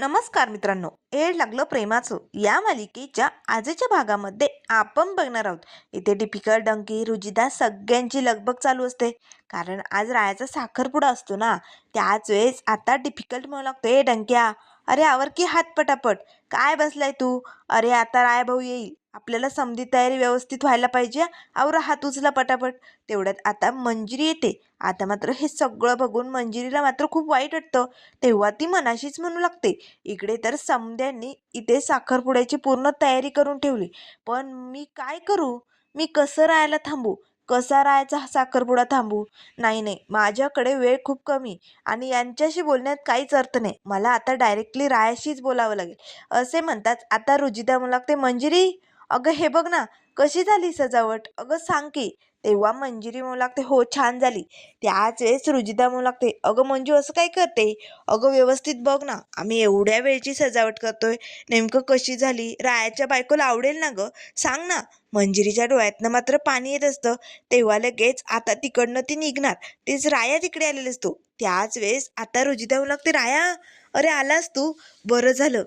नमस्कार मित्रांनो. एड लागलं प्रेमाचं. या मालिकेच्या आजच्या भागामध्ये आपण बघणार आहोत. इथे दीपिका डंकी रुजिदा सगळ्यांची लगबग चालू असते. कारण आज रायाचा साखरपुडा असतो ना. त्याच वेळेस आता डिफिकल्ट म्हणू लागतो ए डंक्या अरे आवर की हात पटापट. काय बसलाय तू? अरे आता राय भाऊ येईल. आपल्याला समधी तयारी व्यवस्थित व्हायला पाहिजे. आवर हात उचला पटापट. तेवढ्यात आता मंजिरी येते. आता मात्र हे सगळं बघून मंजिरीला मात्र खूप वाईट वाटतं. तेव्हा ती मनाशीच म्हणू लागते. इकडे तर समद्यांनी इथे साखरपुड्याची पूर्ण तयारी करून ठेवली. पण मी काय करू? मी कसं राहायला थांबू? कसा राहायचा हा साखरपुडा थांबू? नाही नाही. माझ्याकडे वेळ खूप कमी. आणि यांच्याशी बोलण्यात काहीच अर्थ नाही. मला आता डायरेक्टली रायाशीच बोलावं लागेल. असे म्हणताच आता रुजिदा मला लागते मंजिरी अगं हे बघ ना कशी झाली सजावट? अगं सांग की तेव्हा मंजिरी म्हणू लागते हो छान झाली. त्याच वेळेस रुजिदा म्हणू लागते अगं मंजू असं काय करते? अगं व्यवस्थित बघ ना आम्ही एवढ्या वेळची सजावट करतोय नेमकं कशी झाली? रायाच्या बायकोला आवडेल ना गं? सांग ना. मंजिरीच्या डोळ्यातनं मात्र पाणी येत असतं. तेव्हा लगेच आता तिकडनं ती निघणार. तेच राया तिकडे आलेले असतो. त्याच वेळेस आता रुजिदा म्हणू लागते राया अरे आलास तू? बरं झालं.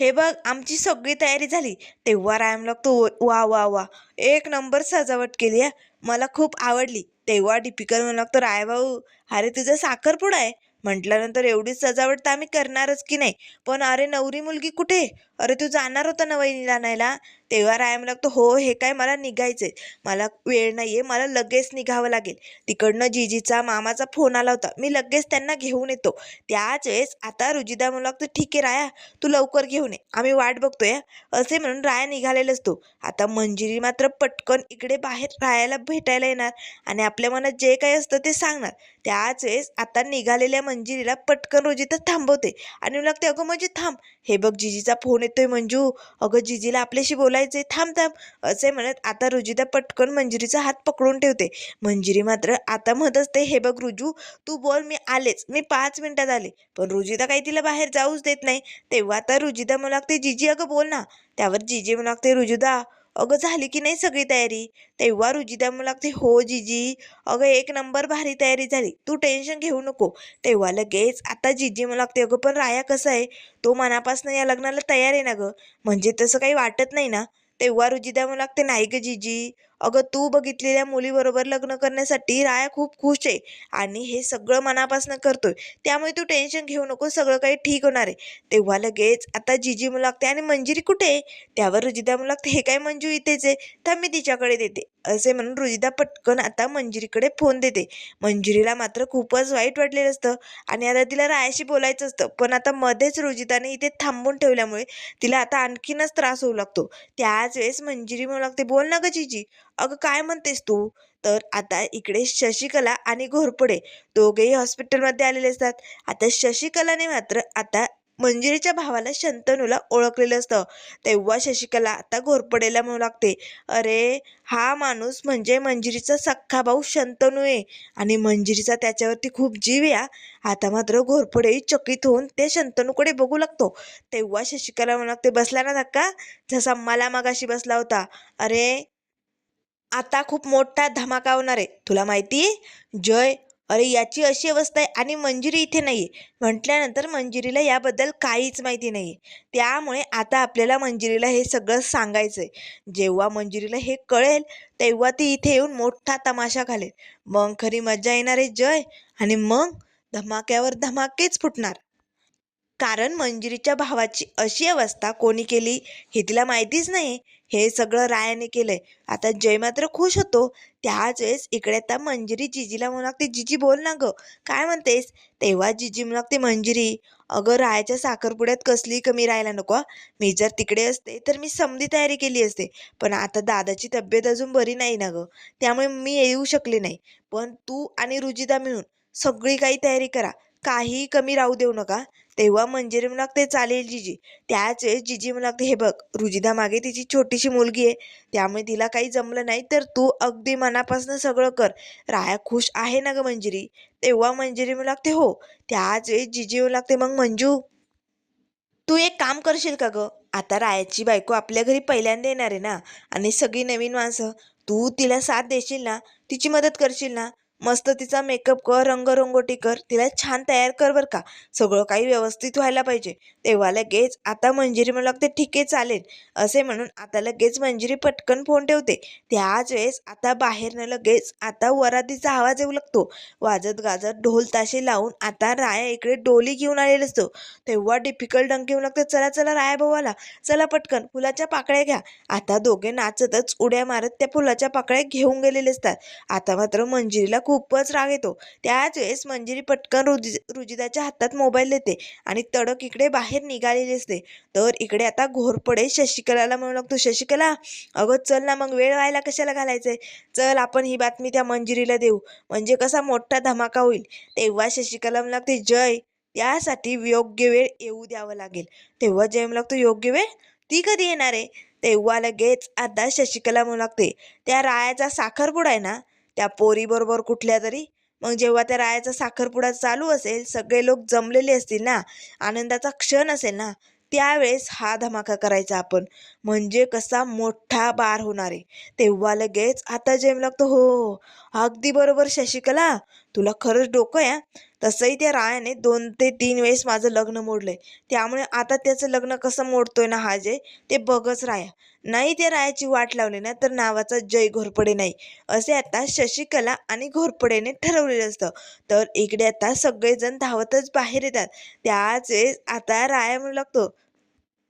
हे बघ आमची सगळी तयारी झाली. तेव्हा रायम लागतो वा वा वा. एक नंबर सजावट केली आहे मला खूप आवडली. तेव्हा डिपिकल म्हणू लागतो राय भाऊ अरे तुझा साखरपुडा आहे. म्हटल्यानंतर एवढी सजावट तर आम्ही करणारच की नाही. पण अरे नवरी मुलगी कुठे? अरे तू जाणार होता ना वहिनीला आणायला? तेव्हा रायम लागतो हो हे काय मला निघायचं आहे मला वेळ नाही आहे मला लगेच निघावं लागेल. तिकडनं जिजीचा मामाचा फोन आला होता. मी लगेच त्यांना घेऊन येतो. त्याच वेळेस आता रुजिदा म्हणू लागतो ठीक आहे राया तू लवकर घेऊन ये. आम्ही वाट बघतोय असे म्हणून राया निघालेला असतो आता मंजिरी मात्र पटकन इकडे बाहेर रायाला भेटायला येणार आणि आपल्या मनात जे काही असतं ते सांगणार. त्याच वेळेस आता निघालेल्या मंजिरीला पटकन रुजिता थांबवते आणि म्हणू लागते अगं म्हणजे थांब. हे बघ जिजीचा फोन येतोय मंजू. अगं जिजीला आपल्याशी बोलायचंय. थांब थांब. असे म्हणत आता रुजिता पटकन मंजिरीचा हात पकडून ठेवते. मंजिरी मात्र आता म्हणत असते हे बघ रुजू तू बोल मी आलेच. मी पाच मिनिटात आले. पण रुजिता काही तिला बाहेर जाऊच देत नाही. तेव्हा आता रुजिता म्हणू लागते जिजी अगं बोल ना. त्यावर जिजी म्हणू लागते रुजुदा अगं झाली की नाही सगळी तयारी? तेव्हा रुजिदा म्हणू लागते हो जिजी. अगं एक नंबर भारी तयारी झाली. तू टेन्शन घेऊ नको. तेव्हा लगेच आता जिजी मला लागते. अगं पण राया कसं आहे? तो मनापासून या लग्नाला तयार आहे ना गं? म्हणजे तसं काही वाटत नाही ना? तेव्हा रुजिदा म्हणू लागते. नाही गं जिजी. अगं तू बघितलेल्या मुलीबरोबर लग्न करण्यासाठी राया खूप खुश आहे आणि हे सगळं मनापासून करतोय. त्यामुळे तू टेन्शन घेऊ नको सगळं काही ठीक होणार आहे. तेव्हा लगेच आता जिजी मुलागते लागते आणि मंजिरी कुठे आहे? त्यावर रुजिदा मुलागते लागते हे काय मंजू इथेच आहे? तर मी तिच्याकडे देते. असे म्हणून रुजिदा पटकन आता मंजिरीकडे फोन देते. मंजिरीला मात्र खूपच वाईट वाटलेलं असतं आणि आता तिला रायाशी बोलायचं असतं. पण आता मध्येच रुजिताने इथे थांबून ठेवल्यामुळे तिला आता आणखीनच त्रास होऊ लागतो. त्याच वेळेस मंजिरी म्हणू लागते. बोल ना ग जिजी. अगं काय म्हणतेस तू? तर आता इकडे शशिकला आणि घोरपडे दोघेही हॉस्पिटलमध्ये आलेले असतात. आता शशिकलाने मात्र आता मंजिरीच्या भावाला शंतनूला ओळखलेलं असतं. तेव्हा शशिकला आता घोरपडेला म्हणू लागते अरे हा माणूस म्हणजे मंजिरीचा सख्खा भाऊ शंतनू आहे आणि मंजिरीचा त्याच्यावरती खूप जीव या आता मात्र घोरपडेही चकित होऊन ते शंतनूकडे बघू लागतो. तेव्हा शशिकला म्हणू लागते बसला ना धक्का. जसा मला मगाशी बसला होता. अरे आता खूप मोठा धमाका होणार आहे. तुला माहिती आहे? जय. अरे याची अशी अवस्था आहे आणि मंजिरी इथे नाही आहे म्हटल्यानंतर मंजिरीला याबद्दल काहीच माहिती नाही आहे त्यामुळे आता आपल्याला मंजिरीला हे सगळं सांगायचं आहे जेव्हा मंजिरीला हे कळेल तेव्हा ती इथे येऊन मोठा तमाशा घालेल. मग खरी मजा येणार आहे जय. आणि मग धमाक्यावर धमाकेच फुटणार. कारण मंजिरीच्या भावाची अशी अवस्था कोणी केली हे तिला माहितीच नाही. हे सगळं रायाने केलंय. आता जय मात्र खुश होतो. त्याच वेळेस इकडे आता मंजिरी जिजीला म्हणू लागते जिजी बोल ना गं. काय म्हणतेस? तेव्हा जिजी म्हणू लागते मंजिरी अगं रायाच्या साखरपुड्यात कसली कमी राहायला नको मी जर तिकडे असते तर मी समधी तयारी केली असते. पण आता दादाची तब्येत अजून बरी नाही ना गं. त्यामुळे मी येऊ शकले नाही. पण तू आणि रुजिदा मिळून सगळी काही तयारी करा. काही कमी राहू देऊ नका. तेव्हा मंजिरी म्हणू लागते चालेल जिजी. त्याच वेळेस जिजी म्हणू लागते हे बघ रुजिदा मागे तिची छोटीशी मुलगी आहे. त्यामुळे तिला काही जमलं नाही तर तू अगदी मनापासून सगळं कर. राया खुश आहे ना ग मंजिरी? तेव्हा मंजिरी म्हणू लागते हो. त्याच वेळेस जिजी म्हणू लागते मग मंजू तू एक काम करशील का ग? आता रायाची बायको आपल्या घरी पहिल्यांदा येणार आहे ना आणि सगळी नवीन माणसं तू तिला साथ देशील ना? तिची मदत करशील ना? मस्त तिचा मेकअप कर रंगरंगोटी कर तिला छान तयार कर बरं का. सगळं काही व्यवस्थित व्हायला पाहिजे. तेव्हा लगेच आता मंजिरी म्हणू लागते ठीक आहे चालेल. असे म्हणून आता लगेच मंजिरी पटकन फोन ठेवते. त्याच वेळेस आता बाहेरनं लगेच आता वरातीचा आवाज येऊ लागतो. वाजत गाजत ढोल ताशे लावून आता राया इकडे डोली घेऊन आलेला असतो. तेव्हा डिफिकल्ट डंक येऊ लागतं चला चला राया भाऊ आला चला पटकन फुलाच्या पाकळ्या घ्या. आता दोघे नाचतच उड्या मारत त्या फुलाच्या पाकळ्या घेऊन गेलेले असतात. आता मात्र मंजिरीला खूपच राग येतो. त्याच वेळेस मंजिरी पटकन रुजि रुजिदाच्या हातात मोबाईल देते आणि तडक इकडे बाहेर निघालेली असते. तर इकडे आता घोरपडे शशिकलाला म्हणू लागतो शशिकला अगं चल ना मग वेळ व्हायला कशाला घालायचंय? चल आपण ही बातमी त्या मंजिरीला देऊ. म्हणजे कसा मोठा धमाका होईल. तेव्हा शशिकला म्हणू लागते जय त्यासाठी योग्य वेळ येऊ द्यावं लागेल. तेव्हा जय म्हणू लागतो योग्य वेळ? ती कधी येणार आहे? तेव्हा लगेच आता शशिकला म्हणू लागते त्या रायाचा साखरपुडा आहे ना त्या पोरीबरोबर कुठल्या तरी. मग जेव्हा त्या रायाचा साखरपुडा चालू असेल सगळे लोक जमलेले असतील ना आनंदाचा क्षण असेल ना त्यावेळेस हा धमाका करायचा आपण. म्हणजे कसा मोठा बार होणार आहे. तेव्हा लगेच आता जेम लागतो हो, हो, हो अगदी बरोबर शशिकला. तुला खरंच डोकं आहे हा. तसंही त्या रायाने दोन ते तीन वेळेस माझं लग्न मोडलंय. त्यामुळे आता त्याचं लग्न कसं मोडतोय ना हा जे ते बघच राया. नाही त्या रायाची वाट लावली ना तर नावाचा जय घोरपडे नाही. असे आता शशिकला आणि घोरपडेने ठरवलेलं असतं. तर इकडे आता सगळेजण धावतच बाहेर येतात. त्याच वेळेस आता राया म्हणू लागतो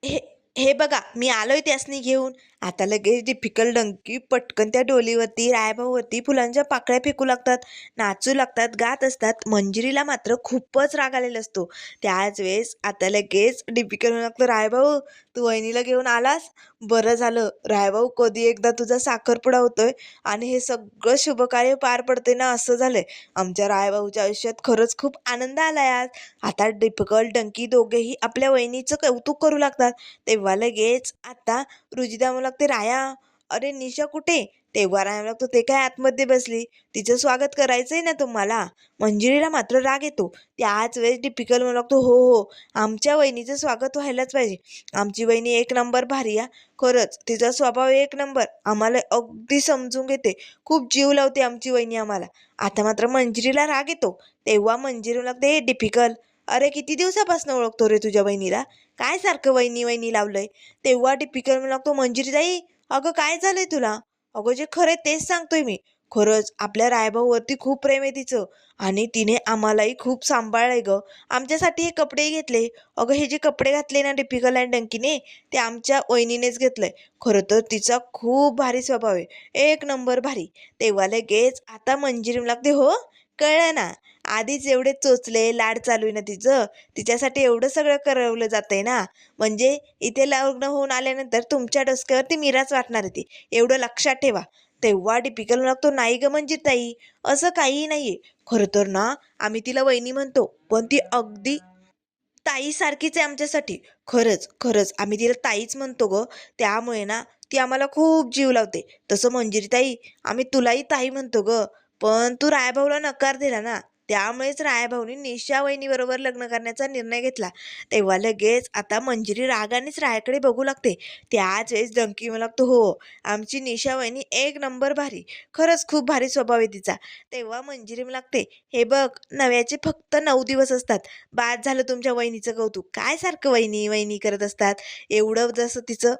हे हे बघा मी आलोय त्यासनी घेऊन. आता लगेच डिफिकल्ट डंकी पटकन त्या डोलीवरती रायभाऊवरती फुलांच्या पाकळ्या फेकू लागतात. नाचू लागतात गात असतात. मंजिरीला मात्र खूपच राग आलेला असतो. त्याच वेळेस आता लगेच डिफिकल होऊ लागतो. रायभाऊ तू वहिनीला घेऊन आलास? बरं झालं. रायभाऊ कधी एकदा तुझा साखरपुडा होतोय आणि हे सगळं शुभकार्य पार पडते ना असं झालंय. आमच्या रायभाऊच्या आयुष्यात खरंच खूप आनंद आलाय आज. आता डिफिकल्ट डंकी दोघेही आपल्या वहिनीचं कौतुक करू लागतात. तेव्हा लगेच आता रुजिदा म्हणू लागते राया अरे निशा कुठे? तेव्हा राया लागतो ते काय आतमध्ये बसली. तिचं स्वागत करायचंय ना तुम्हाला. मंजिरीला मात्र राग येतो. त्याच वेळेस डिपिकल म्हणू लागतो हो हो आमच्या वहिनीचं स्वागत व्हायलाच पाहिजे. आमची वहिनी एक नंबर भारी या खरंच तिचा स्वभाव एक नंबर. आम्हाला अगदी समजून घेते. खूप जीव लावते आमची वहिनी आम्हाला. आता मात्र मंजिरीला राग येतो. तेव्हा मंजिरी लागते हे डिफिकल अरे किती दिवसापासून ओळखतो रे तुझ्या वहिनीला? काय सारखं वहिनी वहिनी लावलंय? तेव्हा टिपिकल म्हणू लागतो मंजिरीताई अगं काय झालंय तुला? अगं जे खरं तेच सांगतोय मी. खरंच आपल्या रायभाऊवरती खूप प्रेम आहे तिचं आणि तिने आम्हालाही खूप सांभाळलंय ग. आमच्यासाठी हे कपडे घेतले. अगं हे जे कपडे घातले ना डिपिकल अँड डंकीने ते आमच्या वहिनीनेच घेतलंय. खरं तर तिचा खूप भारी स्वभाव आहे. एक नंबर भारी. तेव्हा लगेच आता मंजिरीम लागते हो कळलं ना? आधीच एवढे चोचले लाड चालू आहे ना तिचं. तिच्यासाठी एवढं सगळं करवलं जातंय ना. म्हणजे इथे लग्न होऊन आल्यानंतर तुमच्या डोसक्यावरती मिराच वाटणार आहे ती. एवढं लक्षात ठेवा. तेव्हा डिपिकल लागतो नाही ग म्हणजे ताई. असं काहीही नाहीये. खरं तर ना आम्ही तिला वहिनी म्हणतो पण ती अगदी ताईसारखीच आहे आमच्यासाठी. खरंच खरंच आम्ही तिला ताईच म्हणतो ग. त्यामुळे ना ती आम्हाला खूप जीव लावते. तसं मंजिरी ताई आम्ही तुलाही ताई म्हणतो ग. पण तू रायभाऊला नकार दिला ना. त्यामुळेच रायाभाऊनी निशा वहिनीबरोबर लग्न करण्याचा निर्णय घेतला. तेव्हा लगेच आता मंजिरी रागानेच रायाकडे बघू लागते. त्याच वेळेस डंकी म्हणू लागतो हो. आमची निशा वहिनी एक नंबर भारी. खरंच खूप भारी स्वभाव आहे तिचा. तेव्हा मंजिरी लागते हे बघ नव्याचे फक्त नऊ दिवस असतात. बाद झालं तुमच्या वहिनीचं कौतुक. काय सारखं वहिनी वहिनी करत असतात? एवढं जसं तिचं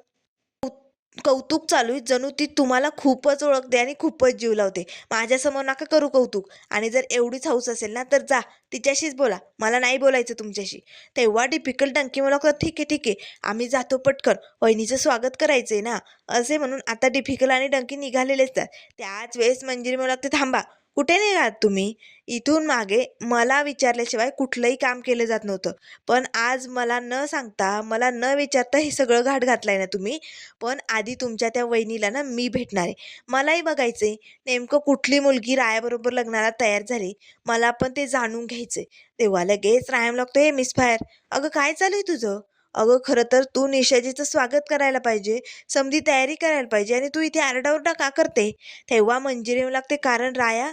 कौतुक चालू आहे. जणू ती तुम्हाला खूपच ओळखते आणि खूपच जीव लावते. माझ्यासमोर नका करू कौतुक. आणि जर एवढीच हौस असेल ना तर जा. तिच्याशीच बोला. मला नाही बोलायचं तुमच्याशी. तेव्हा डिफिकल्ट डंकी मला ठीक आहे ठीक आहे. आम्ही जातो पटकन. वहिनीचं स्वागत करायचं आहे ना. असे म्हणून आता डिफिकल आणि डंकी निघालेले असतात त्याच वेळेस मंजिरी मला लागते थांबा. कुठे निघात तुम्ही? इथून मागे मला विचारल्याशिवाय कुठलंही काम केलं जात नव्हतं. पण आज मला न सांगता मला न विचारता हे सगळं घाट घातलाय ना तुम्ही? पण आधी तुमच्या त्या वहिनीला ना मी भेटणार आहे. मलाही बघायचं आहे नेमकं कुठली मुलगी रायाबरोबर लग्नाला तयार झाली? मला पण ते जाणून घ्यायचं आहे तेव्हा लगेच रायम लागतो हे मिस फायर अगं काय चालू आहे तुझं? अगं खरं तर तू निशाजीचं स्वागत करायला पाहिजे. समधी तयारी करायला पाहिजे आणि तू इथे आरडाओरडा का करते? तेव्हा मंजिरी लागते कारण राया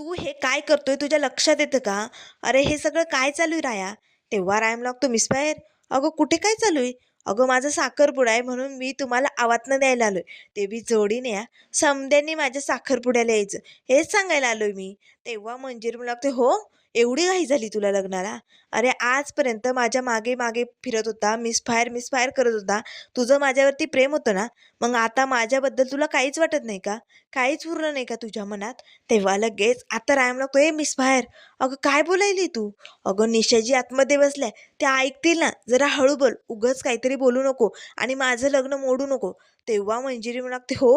तू हे काय करतोय तुझ्या लक्षात येतं का? अरे हे सगळं काय चालू आहे राया? तेव्हा रायम लागतो मिस बाहेर अगं कुठे काय चालू आहे? अगं माझा साखरपुडा आहे म्हणून मी तुम्हाला आवातनं द्यायला आलोय. ते बी जोडीने या समद्यांनी माझ्या साखरपुड्याला यायचं. हेच सांगायला आलोय मी. तेव्हा मंजिरी म्हणू लागते हो एवढी घाई झाली तुला लग्नाला? अरे आजपर्यंत माझ्या मागे मागे फिरत होता मिसफायर मिसफायर करत होता. तुझं माझ्यावरती प्रेम होतं ना? मग आता माझ्याबद्दल तुला काहीच वाटत नाही का? काहीच उरलं नाही का तुझ्या मनात? तेव्हा लगेच आता रायम लागतो ए मिसफायर अगं काय बोलायली तू? अगं निशाजी आतमध्ये बसल्या. त्या ऐकतील ना? जरा हळू बोल. उगंच काहीतरी बोलू नको आणि माझं लग्न मोडू नको. तेव्हा मंजिरी म्हणते लागते हो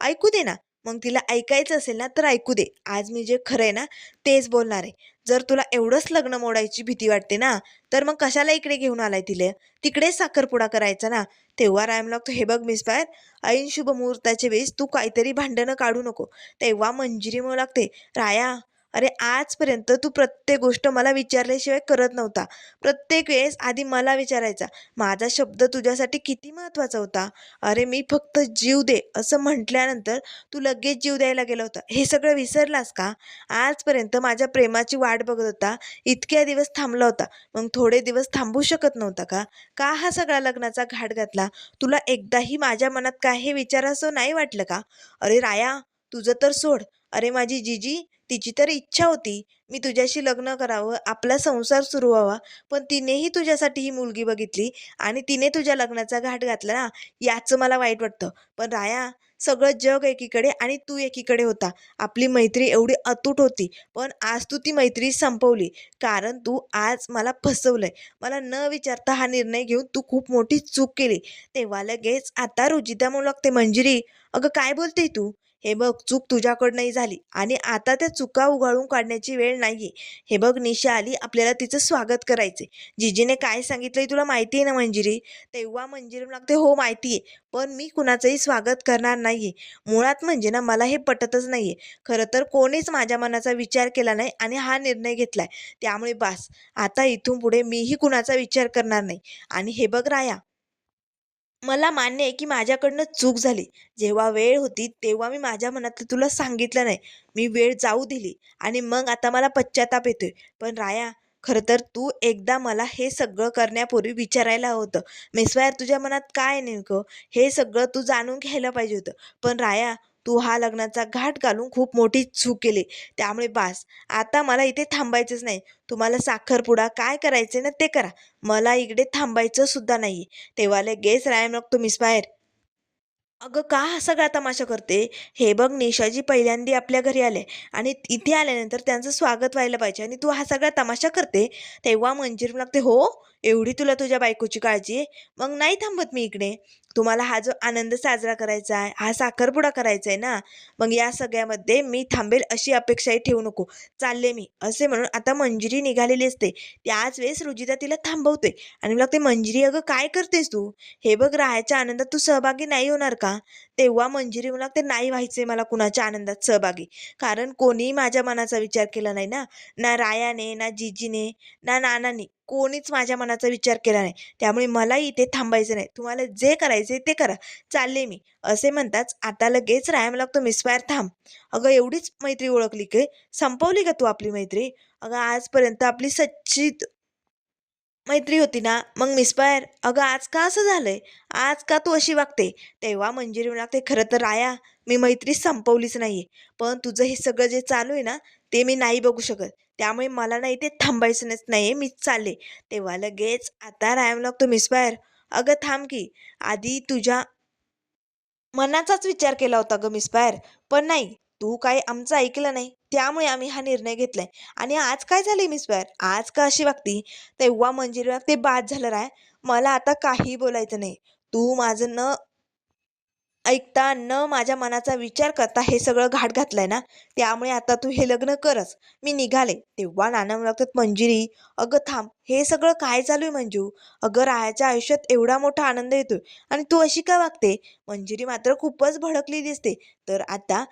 ऐकू दे ना. मग तिला ऐकायचं असेल ना तर ऐकू दे. आज मी जे खरं आहे ना तेच बोलणार आहे. जर तुला एवढंच लग्न मोडायची भीती वाटते ना तर मग कशाला इकडे घेऊन आलाय तिले? तिकडेच साखरपुडा करायचा ना. तेव्हा रायम लागतो हे बघ मिस पायर ऐन शुभ मुहूर्ताचे वेळेस तू काहीतरी भांडणं काढू नको. तेव्हा मंजिरी म्हणू लागते राया अरे आजपर्यंत तू प्रत्येक गोष्ट मला विचारल्याशिवाय करत नव्हता. प्रत्येक वेळेस आधी मला विचारायचा माझा शब्द तुझ्यासाठी किती महत्त्वाचा होता? अरे मी फक्त जीव दे असं म्हटल्यानंतर तू लगेच जीव द्यायला गेला होता. हे सगळं विसरलास का? आजपर्यंत माझ्या प्रेमाची वाट बघत होता. इतक्या दिवस थांबला होता. मग थोडे दिवस थांबू शकत नव्हता का? का हा सगळा लग्नाचा घाट घातला? तुला एकदाही माझ्या मनात काय हे विचारासं नाही वाटलं का? अरे राया तुझं तर सोड. अरे माझी जीजी तिची तर इच्छा होती मी तुझ्याशी लग्न करावं आपला संसार सुरू व्हावा पण तिनेही तुझ्यासाठी ही मुलगी बघितली आणि तिने तुझ्या लग्नाचा घाट घातला ना याचं मला वाईट वाटतं. पण राया सगळं जग एकीकडे आणि तू एकीकडे होता. आपली मैत्री एवढी अतूट होती पण आज तू ती मैत्री संपवली कारण तू आज मला फसवलंय. मला न विचारता हा निर्णय घेऊन तू खूप मोठी चूक केली. तेव्हा लगेच आता रुजिता म्हणू लागते मंजिरी अगं काय बोलते तू? हे बघ चूक तुझ्याकडनंही झाली आणि आता त्या चुका उघाळून काढण्याची वेळ नाहीये हे बघ निशा आली आपल्याला तिचं स्वागत करायचे जिजीने काय सांगितलंय तुला माहिती आहे ना मंजिरी? तेव्हा मंजिरी लागते हो माहिती आहे पण मी कुणाचंही स्वागत करणार नाहीये. मुळात म्हणजे ना मला हे पटतच नाहीये. खरं तर कोणीच माझ्या मनाचा विचार केला नाही आणि हा निर्णय घेतलाय. त्यामुळे बास आता इथून पुढे मीही कुणाचा विचार करणार नाही. आणि हे बघ राया मला मान्य आहे की माझ्याकडनं चूक झाली. जेव्हा वेळ होती तेव्हा मी माझ्या मनातलं तुला सांगितलं नाही. मी वेळ जाऊ दिली आणि मग आता मला पश्चाताप येतोय. पण राया खरं तर तू एकदा मला हे सगळं करण्यापूर्वी विचारायला हवं होतं मेस्वायर तुझ्या मनात काय नेमकं? हे सगळं तू जाणून घ्यायला पाहिजे होतं. पण राया तू हा लग्नाचा घाट घालून खूप मोठी चूक केली. त्यामुळे बास आता मला इथे थांबायचंच नाही. तुम्हाला साखरपुडा काय करायचं ना ते करा. मला इकडे थांबायचं सुद्धा नाही. तेव्हा लगेच राय मग तुम्ही बाहेर. अगं का हा सगळा तमाशा करते? हे बघ निशाजी पहिल्यांदा आपल्या घरी आले आणि इथे आल्यानंतर त्यांचं स्वागत व्हायला पाहिजे आणि तू हा सगळा तमाशा करते? तेव्हा मंजिर लागते हो एवढी तुला तुझ्या बायकोची काळजी आहे? मग नाही थांबत मी इकडे. तुम्हाला हा जो आनंद साजरा करायचा आहे हा साखरपुडा करायचा आहे ना मग या सगळ्यामध्ये मी थांबेल अशी अपेक्षाही ठेवू नको. चालले मी असे म्हणून आता मंजिरी निघालेली असते. त्याच वेळेस रुजिता तिला थांबवते आणि मग ते मंजिरी अगं काय करतेस तू? हे बघ राहायच्या आनंदात तू सहभागी नाही होणार का? तेव्हा मंजिरी मला ते नाही व्हायचे मला कुणाच्या आनंदात सहभागी. कारण कोणीही माझ्या मनाचा विचार केला नाही ना. ना रायाने ना जिजीने ना नानाने. कोणीच माझ्या मनाचा विचार केला नाही. त्यामुळे मलाही इथे थांबायचं नाही. तुम्हाला जे करायचे ते करा. चालले मी. असे म्हणताच आता लगेच रायम मला लागतो मिसफायर थांब. अगं एवढीच मैत्री ओळखली की? संपवली का तू आपली मैत्री? अगं आजपर्यंत आपली सच्ची मैत्री होती ना? मग मिसफायर अगं आज का असं झालंय? आज का तू अशी वागते? तेव्हा मंजिरी लागते खरं तर राया मी मैत्री संपवलीच नाहीये. पण तुझं हे सगळं जे चालू आहे ना ते मी नाही बघू शकत. त्यामुळे मला नाही ते थांबायचं नाही मी चालले. तेव्हा लगेच आता रायम लागतो मिसफायर अगं थांब की. आधी तुझ्या मनाचाच विचार केला होता ग मिसफायर पण नाही. तू काही आमचं ऐकलं नाही. त्यामुळे आम्ही हा निर्णय घेतलाय. आणि आज काय झाले मिसफायर आज का अशी वागती? तेव्हा मंजिरीवर ते बाद झालं राय. मला आता काही बोलायचं नाही. तू माझं न ऐकता न माझ्या मनाचा विचार करता हे सगळं घाट घातलंय ना त्यामुळे आता तू हे लग्न करच. मी निघाले. तेव्हा नाना लागतात मंजिरी अगं थांब. हे सगळं काय चालू आहे मंजू? अगं रायाच्या आयुष्यात एवढा मोठा आनंद येतोय. आणि तू अशी का वागते? मंजिरी मात्र खूपच भडकली दिसते. तर आता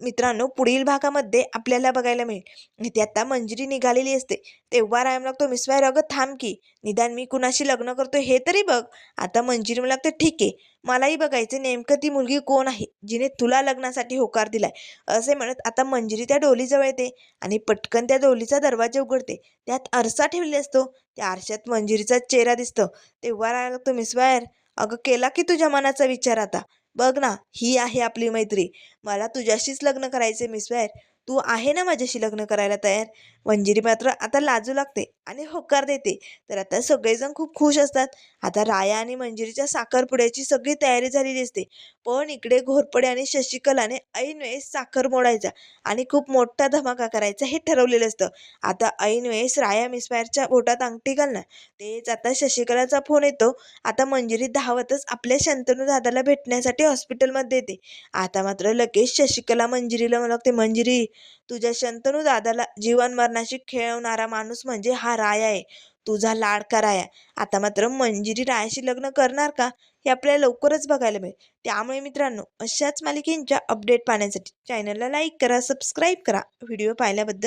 मित्रांनो पुढील भागामध्ये आपल्याला बघायला मिळेल. इथे आता मंजिरी निघालेली असते. तेव्हा रायम लागतो मिसवायर अगं थांब की. निदान मी कुणाशी लग्न करतो हे तरी बघ. आता मंजिरी मला लागतं ठीक आहे. मलाही बघायचं नेमकं ती मुलगी कोण आहे जिने तुला लग्नासाठी होकार दिलाय. असे म्हणत आता मंजिरी त्या डोलीजवळ येते आणि पटकन त्या डोलीचा दरवाजा उघडते. त्यात आरसा ठेवलेला असतो. त्या आरशात मंजिरीचा चेहरा दिसतो. तेव्हा राहायला लागतो मिसवायर अगं केला की तुझ्या मनाचा विचार आता? बघ ना ही आहे आपली मैत्री. मला तुझ्याशीच लग्न करायचे मिसवायर तू आहे ना माझ्याशी लग्न करायला तयार? मंजिरी मात्र आता लाजू लागते आणि होकार देते. तर आता सगळेजण खूप खुश असतात. आता राया आणि मंजिरीच्या साखरपुड्याची सगळी तयारी झालेली असते. पण इकडे घोरपडे आणि शशिकलाने ऐन वेळेस साखर मोडायचा आणि खूप मोठा धमाका करायचा हे ठरवलेलं असतं. आता ऐन वेळेस राया मिसवायरच्या बोटात अंगठी घालणार. तेच आता शशिकलाचा फोन येतो. आता मंजिरी धावतच आपल्या शंतनू दादाला भेटण्यासाठी हॉस्पिटलमध्ये येते. आता मात्र लगेच शशिकला मंजिरीला म्हणते मंजिरी तुझ्या शंतनू दादाला जीवन मरणाशी खेळवणारा माणूस म्हणजे हा राया आहे. तुझा लाडका राया. आता मात्र मंजिरी रायाशी लग्न करणार का? हे आपल्याला लवकरच बघायला मिळेल. त्यामुळे मित्रांनो अशाच मालिकेंच्या अपडेट पाहण्यासाठी चॅनलला लाईक करा सबस्क्राईब करा. व्हिडिओ पाहिल्याबद्दल